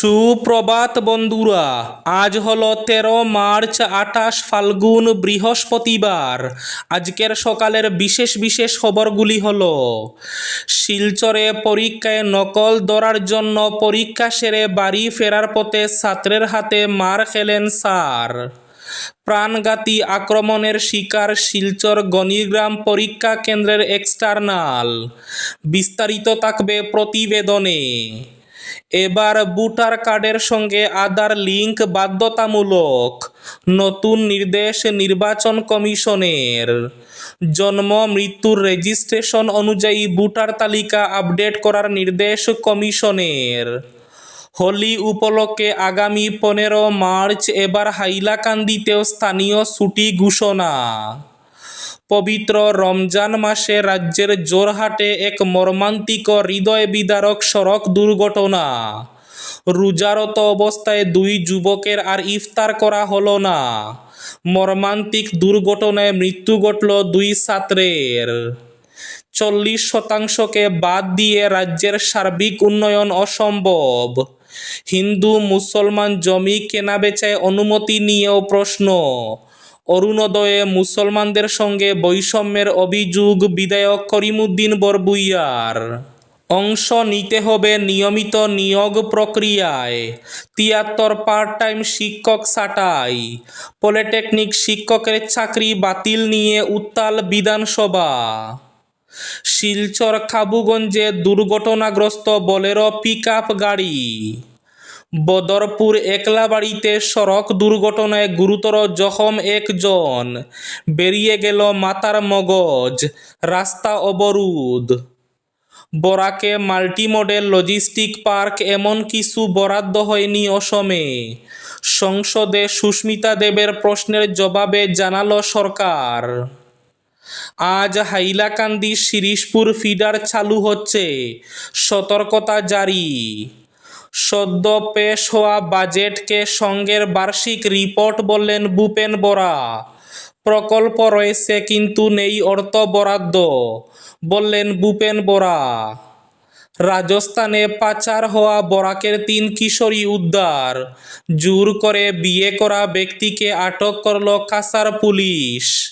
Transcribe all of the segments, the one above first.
সুপ্রভাত বন্ধুরা, আজ হলো তেরো মার্চ আঠাশ ফাল্গুন বৃহস্পতিবার। আজকের সকালের বিশেষ বিশেষ খবরগুলি হলো, শিলচরে পরীক্ষায় নকল ধরার জন্য পরীক্ষা সেরে বাড়ি ফেরার পথে ছাত্রের হাতে মার খেলেন স্যার। প্রাণঘাতী আক্রমণের শিকার শিলচর গণিগ্রাম পরীক্ষা কেন্দ্রের এক্সটার্নাল বিস্তারিত থাকবে প্রতিবেদনে। এবার ভোটার কার্ডের সঙ্গে আধার লিঙ্ক বাধ্যতামূলক। নতুন নির্দেশ নির্বাচন কমিশনের। জন্ম, মৃত্যুর রেজিস্ট্রেশন অনুযায়ী ভোটার তালিকা আপডেট করার নির্দেশ কমিশনের। হোলি উপলক্ষে আগামী পনেরো মার্চ এবার হাইলাকান্দিতেও স্থানীয় ছুটি ঘোষণা। পবিত্র রমজান মাসে রাজ্যের জোরহাটে এক মর্মান্তিক হৃদয় বিদারক সড়ক দুর্ঘটনা। রোজারত অবস্থায় দুই যুবকের আর ইফতার করা হলো না। মর্মান্তিক দুর্ঘটনায় মৃত্যু ঘটল দুই ছাত্রের। চল্লিশ শতাংশকে বাদ দিয়ে রাজ্যের সার্বিক উন্নয়ন অসম্ভব। হিন্দু মুসলমান জমি কেনাবেচায় অনুমতি নিয়েও প্রশ্ন। অরুণোদয়ে মুসলমানদের সঙ্গে বৈষম্যের অভিযোগ বিধায়ক করিমুদ্দিন বরবুইয়ার। অংশ নিতে হবে নিয়মিত নিয়োগ প্রক্রিয়ায়। তিয়াত্তর পার্ট টাইম শিক্ষক ছাঁটাই। পলিটেকনিক শিক্ষকের চাকরি বাতিল নিয়ে উত্তাল বিধানসভা। শিলচর খাবুগঞ্জে দুর্ঘটনাগ্রস্ত বলেরো পিকআপ গাড়ি। বদরপুর একলাবাড়িতে সড়ক দুর্ঘটনায় গুরুতর জখম একজন। বেরিয়ে গেল মাথার মগজ, রাস্তা অবরোধ। বরাকে মাল্টিমডেল লজিস্টিক পার্ক এমন কিছু বরাদ্দ হয়নি অসমে। সংসদে সুস্মিতা দেবের প্রশ্নের জবাবে জানালো সরকার। আজ হাইলাকান্দি শিরিশপুর ফিডার চালু হচ্ছে। সতর্কতা জারি। সদ্য পেশ হওয়া বাজেটকে সঙ্গের বার্ষিক রিপোর্ট বললেন ভূপেন বরা। প্রকল্প রয়েছে কিন্তু নেই অর্থ বরাদ্দ, বললেন ভূপেন বরা। রাজস্থানে পাচার হওয়া বরাকের তিন কিশোরী উদ্ধার, জোর করে বিয়ে করা ব্যক্তিকে আটক করল কাসার পুলিশ।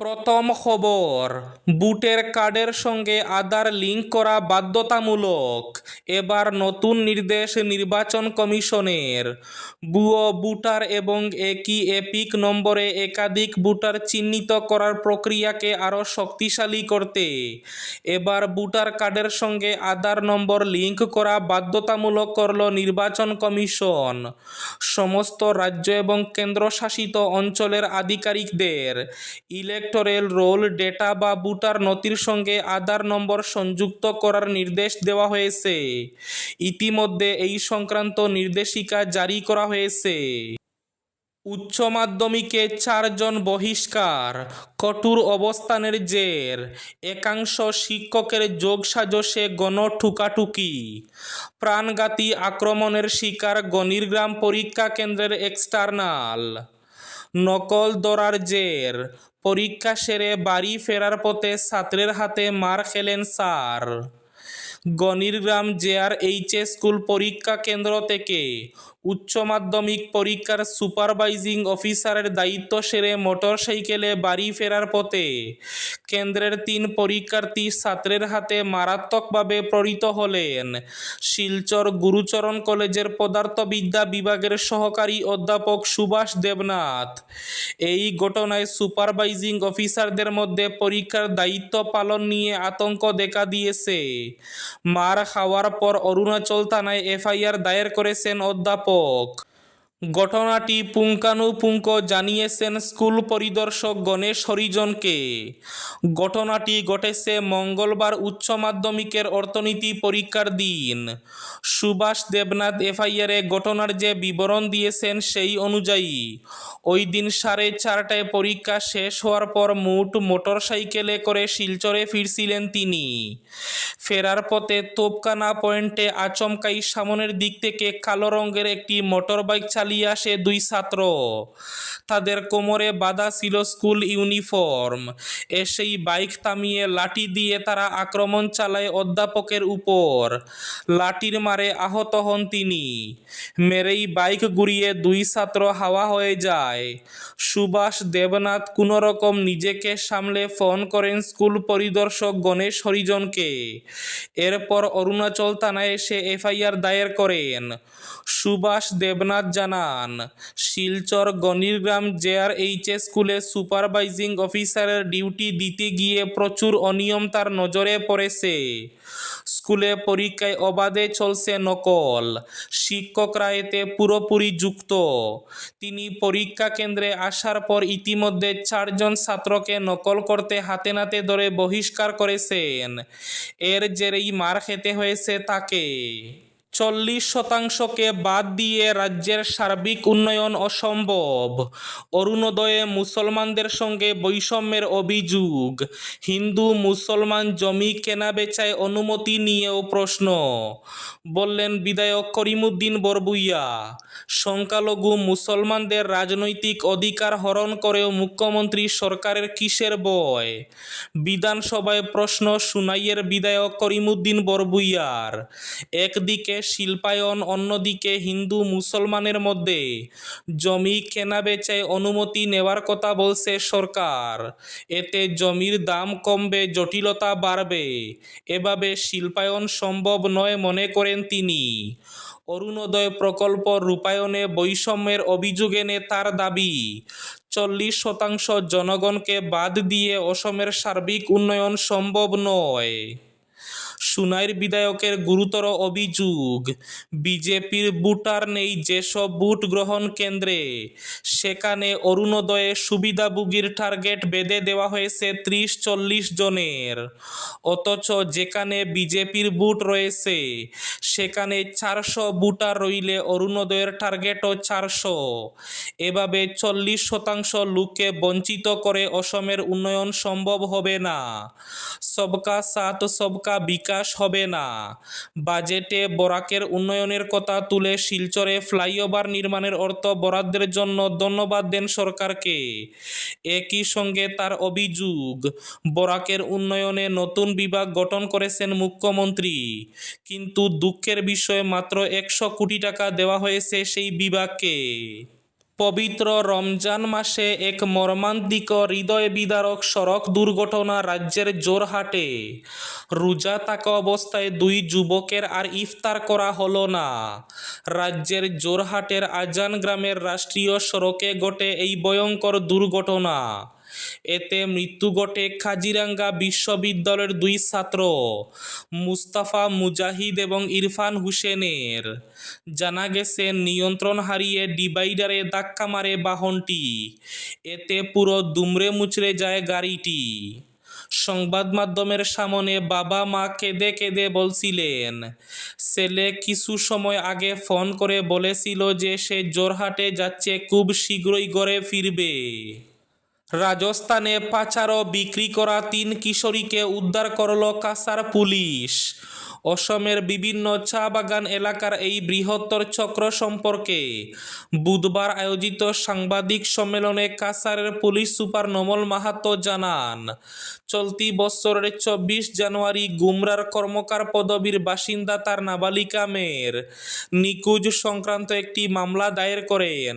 প্রথম খবর, বুটের কার্ডের সঙ্গে আধার লিঙ্ক করা বাধ্যতামূলক। এবার নতুন নির্দেশ নির্বাচন কমিশনের। বুয়ো বুটার এবং একই এপিক নম্বরে একাধিক বুটার চিহ্নিত করার প্রক্রিয়াকে আরও শক্তিশালী করতে। এবার বুটার কার্ডের সঙ্গে আধার নম্বর লিঙ্ক করা বাধ্যতামূলক করল নির্বাচন কমিশন। সমস্ত রাজ্য এবং কেন্দ্রশাসিত অঞ্চলের আধিকারিকদের ইলেকটোরেল রোল ডেটা বা বুটার নথির সঙ্গে আধার নম্বর সংযুক্ত করার নির্দেশ দেওয়া হয়েছে। ইতিমধ্যে এই সংক্রান্ত নির্দেশিকা জারি করা হয়েছে। উচ্চ মাধ্যমিকে চারজন বহিষ্কার, কঠোর অবস্থানের জের, একাংশ শিক্ষকের যোগসাজশে গণ ঠুকাঠুকি, প্রাণঘাতী আক্রমণের শিকার গণিরগ্রাম পরীক্ষা কেন্দ্রের এক্সটার্নাল নকল দরার জের পরীক্ষা সেরে বাড়ি ফেরার পথে ছাত্রের হাতে মার খেলেন sir. Ganirgram JR HS school পরীক্ষা কেন্দ্র থেকে উচ্চ মাধ্যমিক পরীক্ষার সুপারভাইজিং অফিসারের দায়িত্ব সেরে মোটরসাইকেলে বাড়ি ফেরার পথে কেন্দ্রের তিন পরীক্ষার্থী ছাত্রের হাতে মারাত্মকভাবে প্রহৃত হলেন। শিলচর গুরুচরণ কলেজের পদার্থবিদ্যা বিভাগের সহকারী অধ্যাপক সুভাষ দেবনাথ। এই ঘটনায় সুপারভাইজিং অফিসারদের মধ্যে পরীক্ষার দায়িত্ব পালন নিয়ে আতঙ্ক দেখা দিয়েছে। মার খাওয়ার পর অরুণাচল থানায় এফআইআর দায়ের করেছেন অধ্যাপক ব্যাপক ঘটনাটি পুঙ্খানুপুঙ্খ জানিয়েছেন স্কুল পরিদর্শক গণেশ হরিজনকে। ঘটনাটি ঘটেছে মঙ্গলবার উচ্চ মাধ্যমিকের অর্থনীতি পরীক্ষার দিন। সুভাষ দেবনাথ এফআইআরে ঘটনার যে বিবরণ দিয়েছেন সেই অনুযায়ী, ওই দিন সাড়ে চারটায় পরীক্ষা শেষ হওয়ার পর মুঠ মোটরসাইকেলে করে শিলচরে ফিরছিলেন তিনি। ফেরার পথে তোপকানা পয়েন্টে আচমকাই সামনের দিক থেকে কালো রঙের একটি মোটরবাইক চালিয়ে আসে দুই ছাত্র। তাদের কোমরে বাঁধা ছিল স্কুল ইউনিফর্ম। এসেই বাইক থামিয়ে লাঠি দিয়ে তারা আক্রমণ চালায় অধ্যাপকের উপর। লাঠির মারে আহত হন তিনি। মেরেই বাইক ঘুরিয়ে দুই ছাত্র হাওয়া হয়ে যায়। সুভাষ দেবনাথ কোনো রকম নিজেকে সামলে ফোন করেন স্কুল পরিদর্শক গণেশ হরিজনকে। এরপর অরুণাচল থানায় এসে এফআইআর দায়ের করেন। সুভাষ দেবনাথ জানান শিলচর গণিরগ্রাম জেআর এইচ স্কুলে সুপারভাইজিং অফিসারের ডিউটি দিতে গিয়ে প্রচুর অনিয়ম তার নজরে পড়েছে। স্কুলে পরীক্ষায় অবাধে চলছে নকল। শিক্ষকরা এতে পুরোপুরি যুক্ত। তিনি পরীক্ষা কেন্দ্রে আসার পর ইতিমধ্যে চারজন ছাত্রকে নকল করতে হাতে নাতে ধরে বহিষ্কার করেছেন। এর জেরেই মার খেতে হয়েছে তাকে। চল্লিশ শতাংশকে বাদ দিয়ে রাজ্যের সার্বিক উন্নয়ন অসম্ভব। অরুণোদয়ে মুসলমানদের সঙ্গে বৈষম্যের অভিযোগ। হিন্দু মুসলমান জমি কেনা বেচায় অনুমতি নিয়েও প্রশ্ন। বললেন বিধায়ক করিমুদ্দিন বরবুইয়া, সংখ্যালঘু মুসলমানদের রাজনৈতিক অধিকার হরণ করেও মুখ্যমন্ত্রী সরকারের কিসের বয়? বিধানসভায় প্রশ্ন সুনাইয়ের বিধায়ক করিমুদ্দিন বরবুইয়ার। একদিকে শিল্পায়ন অন্যদিকে হিন্দু মুসলমানের মধ্যে। জমি কেনা বেচায় অনুমতি নেওয়ার কথা বলছে সরকার। এতে জমির দাম কমবে, জটিলতা বাড়বে। এভাবে শিল্পায়ন সম্ভব নয় মনে করেন তিনি। অরুণোদয় প্রকল্প রূপায়ণে বৈষম্যের অভিযোগ এনে তার দাবি, চল্লিশ শতাংশ জনগণকে বাদ দিয়ে অসমের সার্বিক উন্নয়ন সম্ভব নয়। সুনাইর বিধায়কের গুরুতর অভিযোগ। বিজেপির বুটার নেই যেসব বুট গ্রহণ কেন্দ্রে। সেখানে অরুণোদয়ে সুবিধাভোগীর টার্গেট বেঁধে দেওয়া হয়েছে ত্রিশ চল্লিশ জনের। অথচ যেখানে বিজেপির বুট রয়েছে, সেখানে চারশো বুটার রইলে অরুণোদয়ের টার্গেটও চারশো। এভাবে চল্লিশ শতাংশ লোককে বঞ্চিত করে অসমের উন্নয়ন সম্ভব হবে না। সবকা সাথ, সবকা বিকাশ হবে না। বাজেটে বরাকের উন্নয়নের কথা তুলে শিলচরে ফ্লাইওভার নির্মাণের অর্থ বরাদ্দের জন্য ধন্যবাদ দেন সরকারকে। একই সঙ্গে তার অভিযোগ, বরাকের উন্নয়নে নতুন বিভাগ গঠন করেছেন মুখ্যমন্ত্রী। কিন্তু দুঃখের বিষয়ে মাত্র একশো কোটি টাকা দেওয়া হয়েছে সেই বিভাগকে। পবিত্র রমজান মাসে এক মর্মান্তিক হৃদয় বিদারক সড়ক দুর্ঘটনা রাজ্যের জোরহাটে। রোজা থাকা অবস্থায় দুই যুবকের আর ইফতার করা হলো না। রাজ্যের জোরহাটের আজান গ্রামের রাষ্ট্রীয় সড়কে ঘটে এই ভয়ঙ্কর দুর্ঘটনা। এতে মৃত্যু ঘটে খাজিরাঙ্গা বিশ্ববিদ্যালয়ের দুই ছাত্র, মুস্তাফা মুজাহিদ এবং ইরফান হুসেনের। জানা গেছে, নিয়ন্ত্রণ হারিয়ে ডিভাইডারে ধাক্কা মারে বাহনটি। এতে পুরো দুমড়ে মুচড়ে যায় গাড়িটি। সংবাদ মাধ্যমের সামনে বাবা মা কেঁদে কেঁদে বলছিলেন, ছেলে কিছু সময় আগে ফোন করে বলেছিল যে সে জোরহাটে যাচ্ছে, খুব শীঘ্রই ঘরে ফিরবে। রাজস্থানে পাচার ও বিক্রি করা তিন কিশোরীকে উদ্ধার করল কাসার পুলিশ। অসমের বিভিন্ন চা বাগান এলাকার এই বৃহত্তর চক্র সম্পর্কে বুধবার আয়োজিত সাংবাদিক সম্মেলনে কাসারের পুলিশ সুপার নমল মাহাতো জানান, চলতি বছরের চব্বিশ জানুয়ারি গুমরার কর্মকার পদবীর বাসিন্দা তার নাবালিকা মেয়ের নিখোঁজ সংক্রান্ত একটি মামলা দায়ের করেন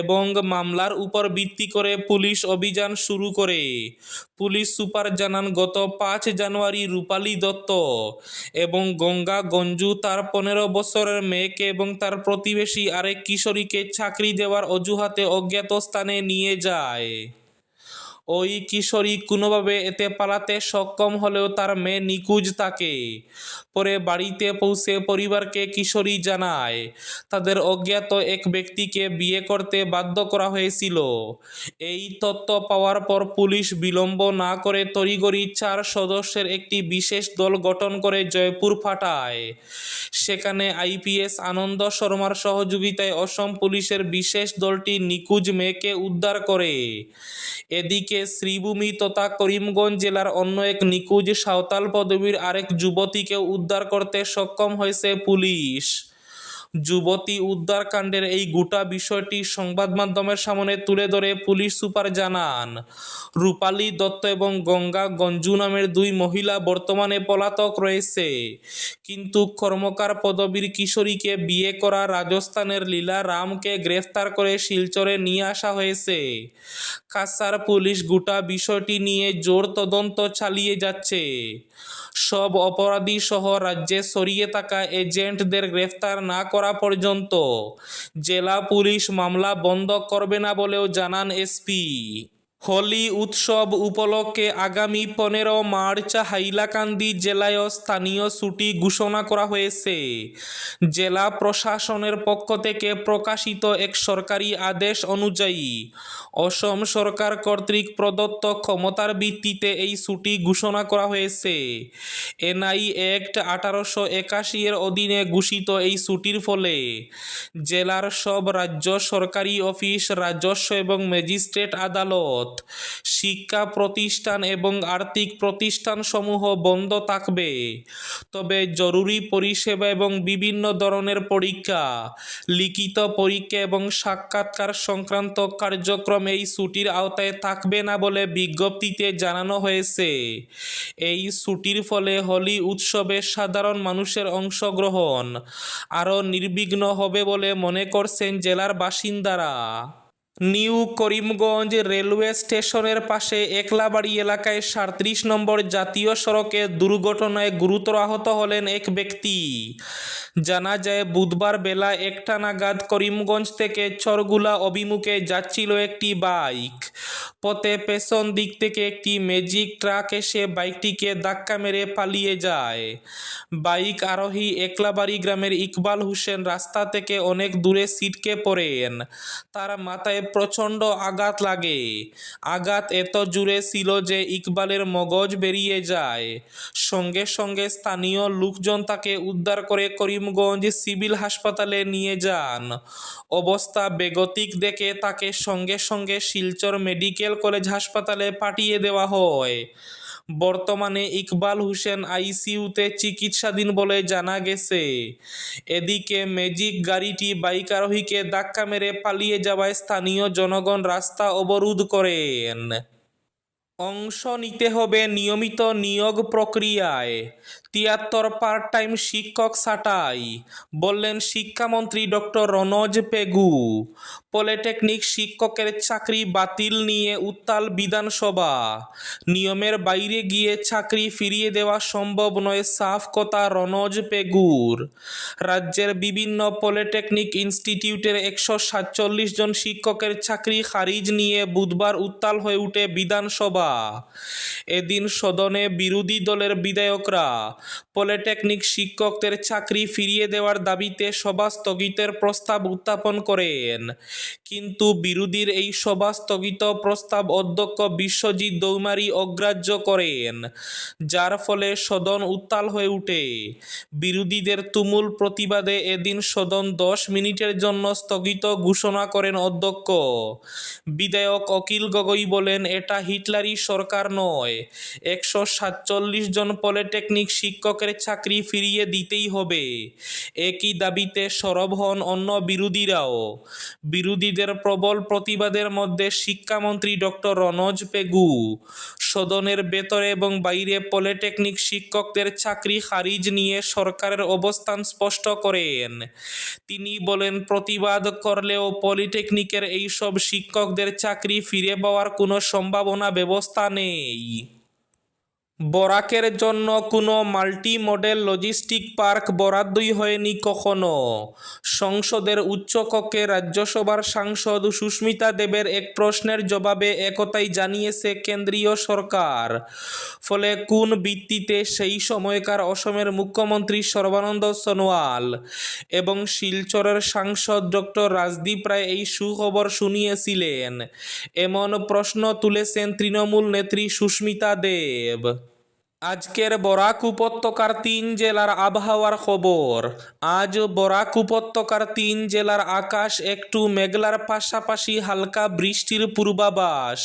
এবং মামলার উপর ভিত্তি করে পুলিশ অভিযান শুরু করে। পুলিশ সুপার জানান, গত পাঁচ জানুয়ারি রূপালী দত্ত এবং গঙ্গা, গঞ্জু তার পনেরো বছরের মেয়েকে এবং তার প্রতিবেশী আরেক কিশোরীকে চাকরি দেওয়ার অজুহাতে অজ্ঞাত স্থানে নিয়ে যায়। ওই কিশোরী কোনোভাবে এতে পালাতে সক্ষম হলেও তার মেয়ে নিখোঁজ থাকে। পরে বাড়িতে পৌঁছে পরিবারকে কিশোরী জানায়, তাদের অজ্ঞাত এক ব্যক্তিকে বিয়ে করতে বাধ্য করা হয়েছিল। এই তথ্য পাওয়ার পর পুলিশ বিলম্ব না করে তড়িঘড়ি চার সদস্যের একটি বিশেষ দল গঠন করে জয়পুর ফাটায়। সেখানে আইপিএস আনন্দ শর্মার সহযোগিতায় অসম পুলিশের বিশেষ দলটি নিখোঁজ মেয়েকে উদ্ধার করে। এদিকে শ্রীভূমি তথা করিমগঞ্জ জেলার অন্য এক নিখোঁজ সাঁওতাল পদবীর আরেক যুবতীকে উদ্ধার করতে সক্ষম হয়েছে পুলিশ। যুবতী উদ্ধারকাণ্ডের এই গোটা বিষয়টি সংবাদ মাধ্যমের সামনে তুলে ধরে পুলিশ সুপার জানান, রূপালী দত্ত এবং গঙ্গা গঞ্জু নামের দুই মহিলা বর্তমানে পলাতক রয়েছে। কিন্তু কর্মকার পদবীর কিশোরীকে বিয়ে করা রাজস্থানের লীলা রামকে গ্রেফতার করে শিলচরে নিয়ে আসা হয়েছে। কাসার পুলিশ গোটা বিষয়টি নিয়ে জোর তদন্ত চালিয়ে যাচ্ছে। সব অপরাধী সহ রাজ্যে সরিয়ে থাকা এজেন্টদের গ্রেফতার না করা পর্যন্ত জেলা পুলিশ মামলা বন্ধ করবে না বলেও জানান এসপি। হোলি উৎসব উপলক্ষে আগামী পনেরো মার্চ হাইলাকান্দি জেলায় স্থানীয় ছুটি ঘোষণা করা হয়েছে। জেলা প্রশাসনের পক্ষ থেকে প্রকাশিত এক সরকারি আদেশ অনুযায়ী অসম সরকার কর্তৃক প্রদত্ত ক্ষমতার ভিত্তিতে এই ছুটি ঘোষণা করা হয়েছে। এনআই অ্যাক্ট আঠারোশো একাশি এর অধীনে ঘোষিত এই ছুটির ফলে জেলার সব রাজ্য সরকারি অফিস, রাজস্ব এবং ম্যাজিস্ট্রেট আদালত শিক্ষা প্রতিষ্ঠান এবং আর্থিক প্রতিষ্ঠানসমূহ বন্ধ থাকবে। তবে জরুরি পরিষেবা এবং বিভিন্ন ধরনের পরীক্ষা, লিখিত পরীক্ষা এবং সাক্ষাৎকার সংক্রান্ত কার্যক্রম এই ছুটির আওতায় থাকবে না বলে বিজ্ঞপ্তিতে জানানো হয়েছে। এই ছুটির ফলে হোলি উৎসবে সাধারণ মানুষের অংশগ্রহণ আরও নির্বিঘ্ন হবে বলে মনে করছেন জেলার বাসিন্দারা। নিউ করিমগঞ্জ রেলওয়ে স্টেশনের পাশে একলাবাড়ি এলাকায় সাঁত্রিশ নম্বর জাতীয় সড়কে দুর্ঘটনায় গুরুতর আহত হলেন এক ব্যক্তি। জানা যায়, বুধবার বেলা একটা নাগাদ করিমগঞ্জ থেকে চরগুলা অভিমুখে যাচ্ছিল একটি বাইক। পথে পেছন দিক থেকে একটি ম্যাজিক ট্রাক এসে বাইকটিকে ধাক্কা মেরে পালিয়ে যায়। বাইক আরোহী একলাবাড়ি গ্রামের ইকবাল হোসেন রাস্তা থেকে অনেক দূরে সিটকে পড়েন। তার মাথায় প্রচণ্ড আঘাত লাগে। আঘাত এত জুড়ে ছিল যে ইকবালের মগজ বেরিয়ে যায়। সঙ্গে সঙ্গে স্থানীয় লোকজন তাকে উদ্ধার করে করিমগঞ্জ সিভিল হাসপাতালে নিয়ে যান। অবস্থা বেগতিক দেখে তাকে সঙ্গে সঙ্গে শিলচর মেডিকেল কলেজ হাসপাতালে পাঠিয়ে দেওয়া হয়। বর্তমানে ইকবাল হোসেন আইসিইউতে চিকিৎসাধীন বলে জানা গেছে। এদিকে ম্যাজিক গাড়িটি বাইক আরোহীকে ধাক্কা মেরে পালিয়ে যাওয়ায় স্থানীয় জনগণ রাস্তা অবরোধ করেন। অংশ নিতে হবে নিয়মিত নিয়োগ প্রক্রিয়ায়। তিয়াত্তর পার্ট টাইম শিক্ষক ছাঁটাই, বললেন শিক্ষামন্ত্রী ডক্টর রনজ পেগু। পলিটেকনিক শিক্ষকের চাকরি বাতিল নিয়ে উত্তাল বিধানসভা। নিয়মের বাইরে গিয়ে চাকরি ফিরিয়ে দেওয়া সম্ভব নয়, সাফ কথা রনজ পেগুর। রাজ্যের বিভিন্ন পলিটেকনিক ইনস্টিটিউটের একশো সাতচল্লিশ জন শিক্ষকের চাকরি খারিজ নিয়ে বুধবার উত্তাল হয়ে উঠে বিধানসভা। এদিন সদনে বিরোধী দলের বিধায়করা পলিটেকনিক শিক্ষকদের চাকরি ফিরিয়ে দেওয়ার দাবিতে সভা স্থগিতের প্রস্তাব উত্থাপন করেন। কিন্তু বিরোধীর এই সভা স্থগিত প্রস্তাব অধ্যক্ষ বিশ্বজিৎ দৌমারি অগ্রাহ্য করেন, যার ফলে সদন উত্তাল হয়ে উঠে বিরোধীদের তুমুল প্রতিবাদে এদিন সদন দশ মিনিটের জন্য স্থগিত ঘোষণা করেন অধ্যক্ষ। বিধায়ক অকিল গগৈ বলেন, এটা হিটলারি সরকার নয়। একশো সাতচল্লিশ জন পলিটেকনিক শিক্ষকের চাকরি ফিরিয়ে দিতেই হবে। একই দাবিতে সরব হন অন্য বিরোধীরাও। বিরোধীদের প্রবল প্রতিবাদের মধ্যে শিক্ষামন্ত্রী ডক্টর রনজ পেগু, সদনের ভেতরে এবং বাইরে পলিটেকনিক শিক্ষকদের চাকরি খারিজ নিয়ে সরকারের অবস্থান স্পষ্ট করেন। তিনি বলেন, প্রতিবাদ করলেও পলিটেকনিকের এইসব শিক্ষকদের চাকরি ফিরে পাওয়ার কোনো সম্ভাবনা ব্যবস্থা নেই। বরাকের জন্য কোনো মাল্টি মডেল লজিস্টিক পার্ক বরাদ্দই হয়নি কখনো। সংসদের উচ্চকক্ষে রাজ্যসভার সাংসদ সুস্মিতা দেবের এক প্রশ্নের জবাবে একতাই জানিয়েছে কেন্দ্রীয় সরকার। ফলে কোন ভিত্তিতে সেই সময়কার অসমের মুখ্যমন্ত্রী সর্বানন্দ সোনোয়াল এবং শিলচরের সাংসদ ডক্টর রাজদীপ রায় এই সুখবর শুনিয়েছিলেন? এমন প্রশ্ন তুলেছেন তৃণমূল নেত্রী সুস্মিতা দেব। আজকের বরাক উপত্যকার তিন জেলার আবহাওয়ার খবর। আজ বরাক উপত্যকার তিন জেলার আকাশ একটু মেঘলার পাশাপাশি হালকা বৃষ্টির পূর্বাভাস।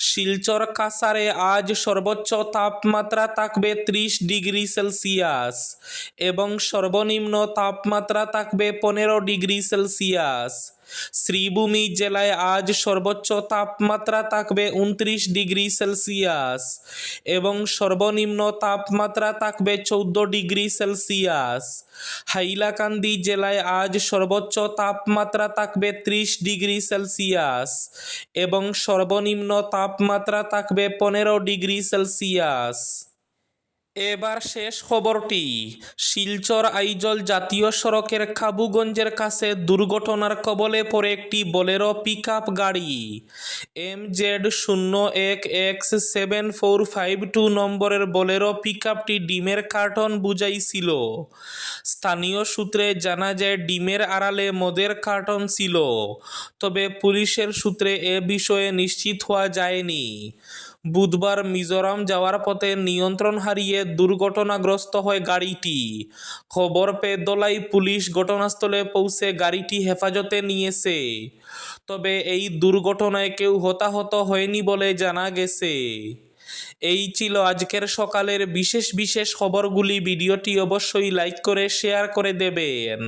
শিলচর কাসারে আজ সর্বোচ্চ তাপমাত্রা থাকবে ত্রিশ ডিগ্রি সেলসিয়াস এবং সর্বনিম্ন তাপমাত্রা থাকবে পনেরো ডিগ্রি সেলসিয়াস। শ্রীভূমি জেলায় আজ সর্বোচ্চ তাপমাত্রা থাকবে উনত্রিশ ডিগ্রি সেলসিয়াস এবং সর্বনিম্ন তাপমাত্রা থাকবে চৌদ্দ ডিগ্রি সেলসিয়াস। হাইলাকান্দি জেলায় আজ সর্বোচ্চ তাপমাত্রা থাকবে ত্রিশ ডিগ্রি সেলসিয়াস এবং সর্বনিম্ন তাপমাত্রা থাকবে পনেরো ডিগ্রি সেলসিয়াস। এবার শেষ খবরটি। শিলচর আইজল জাতীয় সড়কের খাবুগঞ্জের কাছে দুর্ঘটনার কবলে পড়ে একটি বোলেরো পিকআপ গাড়ি। এম জেড শূন্য এক X seven four five two নম্বরের বোলেরো পিকআপটি ডিমের কার্টন বুঝাইছিল। স্থানীয় সূত্রে জানা যায়, ডিমের আড়ালে মদের কার্টন ছিল। তবে পুলিশের সূত্রে এ বিষয়ে নিশ্চিত হওয়া যায়নি। বুধবার মিজোরাম যাওয়ার পথে নিয়ন্ত্রণ হারিয়ে দুর্ঘটনাগ্রস্ত হয় গাড়িটি। খবর পেয়ে দলাই পুলিশ ঘটনাস্থলে পৌঁছে গাড়িটি হেফাজতে নিয়েছে। তবে এই দুর্ঘটনায় কেউ হতাহত হয়নি বলে জানা গেছে। এই ছিল আজকের সকালের বিশেষ বিশেষ খবরগুলি। ভিডিওটি অবশ্যই লাইক করে, শেয়ার করে দেবেন।